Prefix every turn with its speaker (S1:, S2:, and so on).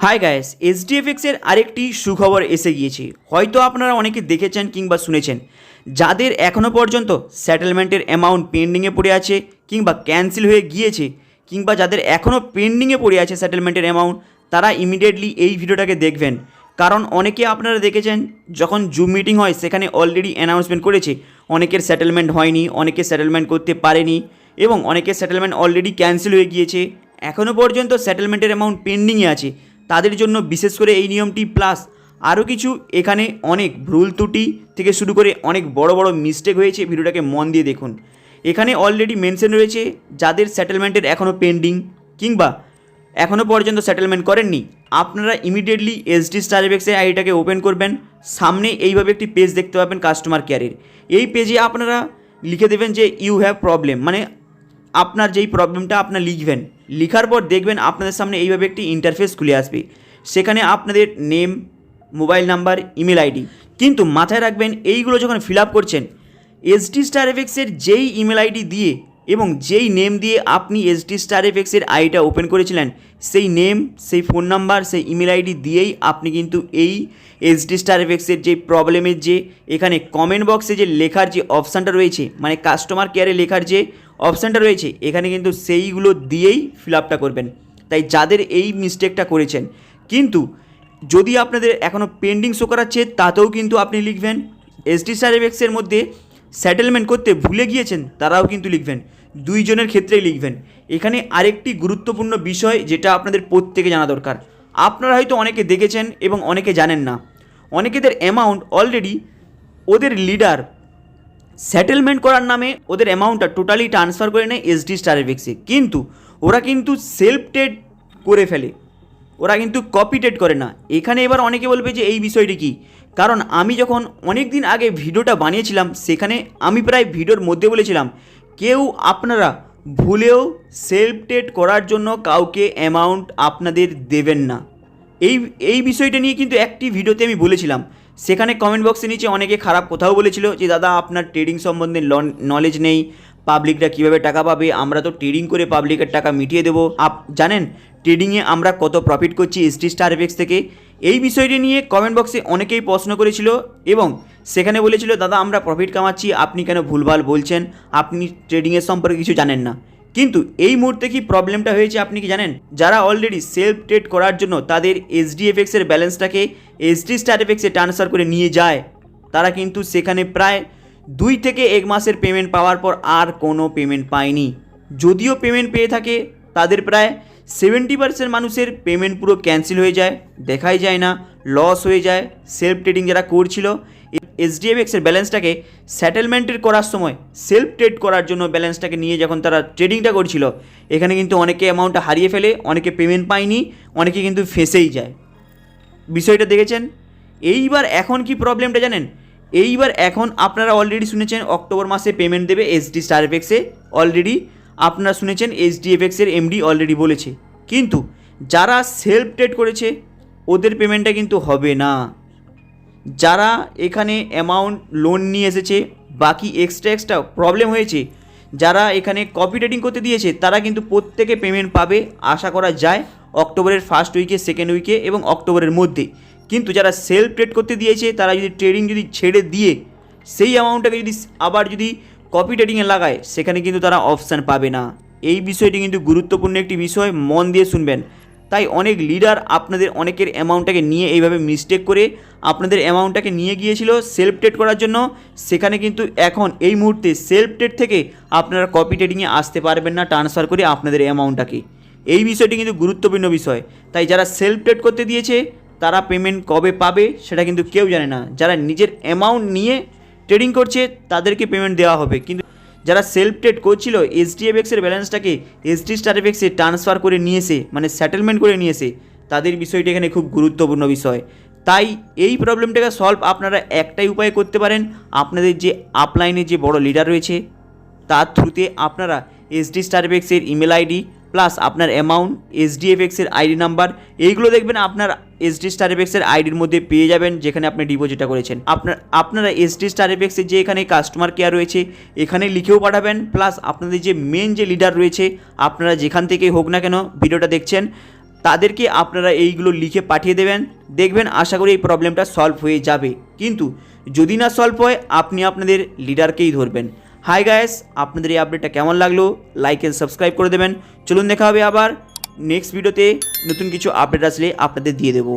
S1: Hi guys এসডিএফএক্সের আরেকটি সুখবর এসে গিয়েছে। হয়তো আপনারা অনেকে দেখেছেন কিংবা শুনেছেন। যাদের এখনও পর্যন্ত সেটেলমেন্টের অ্যামাউন্ট পেন্ডিংয়ে পড়ে আছে কিংবা ক্যান্সেল হয়ে গিয়েছে, কিংবা যাদের এখনও পেন্ডিংয়ে পড়ে আছে সেটেলমেন্টের অ্যামাউন্ট তারা ইমিডিয়েটলি এই ভিডিওটাকে দেখবেন। কারণ অনেকে আপনারা দেখেছেন, যখন জুম মিটিং হয়, সেখানে অলরেডি অ্যানাউন্সমেন্ট করেছে। অনেকের সেটেলমেন্ট হয়নি, অনেকে সেটেলমেন্ট করতে পারেনি, এবং অনেকের সেটেলমেন্ট অলরেডি ক্যান্সেল হয়ে গিয়েছে। এখনও পর্যন্ত সেটেলমেন্টের অ্যামাউন্ট পেন্ডিংয়ে আছে। তাদের জন্য বিশেষ করে এই নিয়মটি, প্লাস আরও কিছু, এখানে অনেক ভুল ত্রুটি থেকে শুরু করে অনেক বড় বড় মিস্টেক হয়েছে। ভিডিওটাকে মন দিয়ে দেখুন। এখানে অলরেডি মেনশন রয়েছে যাদের সেটেলমেন্টের এখনও পেন্ডিং কিংবা এখনও পর্যন্ত সেটেলমেন্ট করেননি। আপনারা ইমিডিয়েটলি এসডি স্টারবেক্সের আইডিটাকে ওপেন করবেন। সামনে এইভাবে একটি পেজ দেখতে পাবেন কাস্টমার কেয়ারের এই পেজে আপনারা লিখে দেবেন যে ইউ হ্যাভ প্রবলেম মানে আপনার যেই প্রবলেমটা আপনার লিখবেন, লিখার পর দেখবেন আপনাদের সামনে এইভাবে একটি ইন্টারফেস খুলে আসবে। সেখানে আপনাদের name mobile number email ID কিন্তু মাথায় রাখবেন, এইগুলো যখন ফিল আপ করছেন এসডি স্টার এফেক্সের যেই ইমেল আইডি দিয়ে এবং যেই নেম দিয়ে আপনি এসডি স্টার এফেক্সের আইডিটা ওপেন করেছিলেন, সেই নেম সেই ফোন নাম্বার সেই ইমেল আইডি দিয়েই আপনি কিন্তু এই এসডি স্টার এফেক্সের যে প্রবলেমের যে, এখানে কমেন্ট বক্সে যে লেখার যে অপশানটা রয়েছে মানে কাস্টমার কেয়ারে লেখার যে অপশানটা রয়েছে, এখানে কিন্তু সেইগুলো দিয়েই ফিল আপটা করবেন। তাই যাদের এই মিস্টেকটা করেছেন, কিন্তু যদি আপনাদের এখনও পেন্ডিং শো করাচ্ছে, তাতেও কিন্তু আপনি লিখবেন এসডি সার্ভেক্সের মধ্যে সেটেলমেন্ট করতে ভুলে গিয়েছেন, তারাও কিন্তু লিখবেন। দুইজনের ক্ষেত্রেই লিখবেন। এখানে আরেকটি গুরুত্বপূর্ণ বিষয় যেটা আপনাদের প্রত্যেকে জানা দরকার। আপনারা হয়তো অনেকে দেখেছেন এবং অনেকে জানেন না। অনেকেদের অ্যামাউন্ট অলরেডি ওদের লিডার সেটেলমেন্ট করার নামে ওদের অ্যামাউন্টটা টোটালি ট্রান্সফার করে নেয় এসডি স্টারেভিক্সে কিন্তু ওরা কিন্তু সেলফ টেড করে ফেলে। ওরা কিন্তু কপি টেড করে না। এখানে এবার অনেকে বলবে যে এই বিষয়টি কী? কারণ আমি যখন অনেক দিন আগে ভিডিওটা বানিয়েছিলাম, সেখানে আমি প্রায় ভিডিওর মধ্যে বলেছিলাম, কেউ আপনারা ভুলেও সেলফ টেড করার জন্য কাউকে অ্যামাউন্ট আপনাদের দেবেন না। এই এই বিষয়টা নিয়ে কিন্তু একটি ভিডিওতে আমি বলেছিলাম। সেখানে কমেন্ট বক্সের নিচে অনেকে খারাপ কথাও বলেছিল যে, দাদা, আপনার ট্রেডিং সম্বন্ধে নলেজ নেই। পাবলিকরা কীভাবে টাকা পাবে, আমরা তো ট্রেডিং করে পাবলিকের টাকা মিটিয়ে দেবো। আপ, জানেন ট্রেডিংয়ে আমরা কত প্রফিট করছি এসটি স্টার এফেক্স থেকে? এই বিষয়টি নিয়ে কমেন্ট বক্সে অনেকেই প্রশ্ন করেছিল এবং সেখানে বলেছিল, দাদা, আমরা প্রফিট কামাচ্ছি, আপনি কেন ভুলভাল বলছেন? আপনি ট্রেডিংয়ের সম্পর্কে কিছু জানেন না। কিন্তু এই মুহূর্তে কি প্রবলেমটা হয়েছে আপনি কি জানেন? যারা অলরেডি সেলফ ট্রেড করার জন্য তাদের এসডিএফএক্সের ব্যালেন্সটাকে এসডি স্টার এফেক্সে ট্রান্সফার করে নিয়ে যায়, তারা কিন্তু সেখানে প্রায় দুই থেকে এক মাসের পেমেন্ট পাওয়ার পর আর কোনো পেমেন্ট পায়নি। যদিও পেমেন্ট পেয়ে থাকে, তাদের প্রায় সেভেন্টি পার্সেন্ট মানুষের পেমেন্ট পুরো ক্যান্সেল হয়ে যায়, দেখাই যায় না লস হয়ে যায় সেলফ ট্রেডিং যারা করছিল এসডিএফএক্সের ব্যালেন্সটাকে সেটেলমেন্টের করার সময় সেলফ ট্রেড করার জন্য ব্যালেন্সটাকে নিয়ে যখন তারা ট্রেডিংটা করছিল, এখানে কিন্তু অনেকে অ্যামাউন্টটা হারিয়ে ফেলে, অনেকে পেমেন্ট পায়নি, অনেকে কিন্তু ফেঁসেই যায়। বিষয়টা দেখেছেন? এইবার এখন কি প্রবলেমটা জানেন? এইবার এখন আপনারা অলরেডি শুনেছেন অক্টোবর মাসে পেমেন্ট দেবে এসডি স্টারএফএক্সে অলরেডি আপনারা শুনেছেন এইচডিএফএক্সের এমডি অলরেডি বলেছে। কিন্তু যারা সেলফ ট্রেড করেছে, ওদের পেমেন্টটা কিন্তু হবে না। যারা এখানে অ্যামাউন্ট লোন নিয়ে এসেছে, বাকি এক্সট্রা এক্সট্রা প্রবলেম হয়েছে, যারা এখানে কপি ট্রেডিং করতে দিয়েছে, তারা কিন্তু প্রত্যেকে পেমেন্ট পাবে। আশা করা যায়, অক্টোবরের ফার্স্ট উইকে সেকেন্ড উইকে এবং অক্টোবরের মধ্যে। কিন্তু যারা সেলফ ট্রেড করতে দিয়েছে, তারা যদি ট্রেডিং যদি ছেড়ে দিয়ে, সেই অ্যামাউন্টটাকে যদি আবার যদি কপি ট্রেডিংয়ে লাগায়, সেখানে কিন্তু তারা অপশান পাবে না। এই বিষয়টি কিন্তু গুরুত্বপূর্ণ একটি বিষয়, মন দিয়ে শুনবেন। তাই অনেক লিডার আপনাদের অনেকের অ্যামাউন্টটাকে নিয়ে এইভাবে মিস্টেক করে, আপনাদের অ্যামাউন্টটাকে নিয়ে গিয়েছিল সেলফ ট্রেড করার জন্য, সেখানে কিন্তু এখন এই মুহূর্তে সেলফ ট্রেড থেকে আপনারা কপি ট্রেডিংয়ে আসতে পারবেন না ট্রান্সফার করে আপনাদের অ্যামাউন্টটাকে এই বিষয়টি কিন্তু গুরুত্বপূর্ণ বিষয়। তাই যারা সেলফ ট্রেড করতে দিয়েছে তারা পেমেন্ট কবে পাবে সেটা কিন্তু কেউ জানে না। যারা নিজের অ্যামাউন্ট নিয়ে ট্রেডিং করছে, তাদেরকে পেমেন্ট দেওয়া হবে। কিন্তু যারা সেলফ ট্রেড করছিল এসডিএফএক্সের ব্যালেন্সটাকে এসডি স্টারএফএক্সে ট্রান্সফার করে নিয়েছে মানে সেটেলমেন্ট করে নিয়েছে, তাদের বিষয়টি এখানে খুব গুরুত্বপূর্ণ বিষয়। তাই এই প্রবলেমটাকে সলভ আপনারা একটাই উপায় করতে পারেন, আপনাদের যে আপলাইনে যে বড় লিডার রয়েছে, তার থ্রুতে আপনারা এসডি স্টারবেক্সের ইমেল আইডি প্লাস আপনার অ্যামাউন্ট এসডিএফএক্সের আইডি নাম্বার এইগুলো দেখবেন আপনার এসডি স্টারবেক্সের আইডির মধ্যে পেয়ে যাবেন, যেখানে আপনি ডিপোজিটটা করেছেন। আপনার, আপনারা এসডি স্টারবেক্সের যে এখানে কাস্টমার কেয়ার রয়েছে, এখানে লিখেও পাঠাবেন, প্লাস আপনাদের যে মেন যে লিডার রয়েছে, আপনারা যেখান থেকে হোক না কেন ভিডিওটা দেখছেন, তাদেরকে আপনারা এইগুলো লিখে পাঠিয়ে দেবেন। দেখবেন আশা করি এই প্রবলেমটা সলভ হয়ে যাবে। কিন্তু যদি না সলভ হয়, আপনি আপনাদের লিডারকেই ধরবেন? হাই গায়েস আপনাদের এই আপডেটটা কেমন লাগল? লাইক এন্ড সাবস্ক্রাইব করে দেবেন। চলুন দেখা হবে আবার। নেক্সট ভিডিওতে নতুন কিছু আপডেট আসলে আপনাদের দিয়ে দেবো।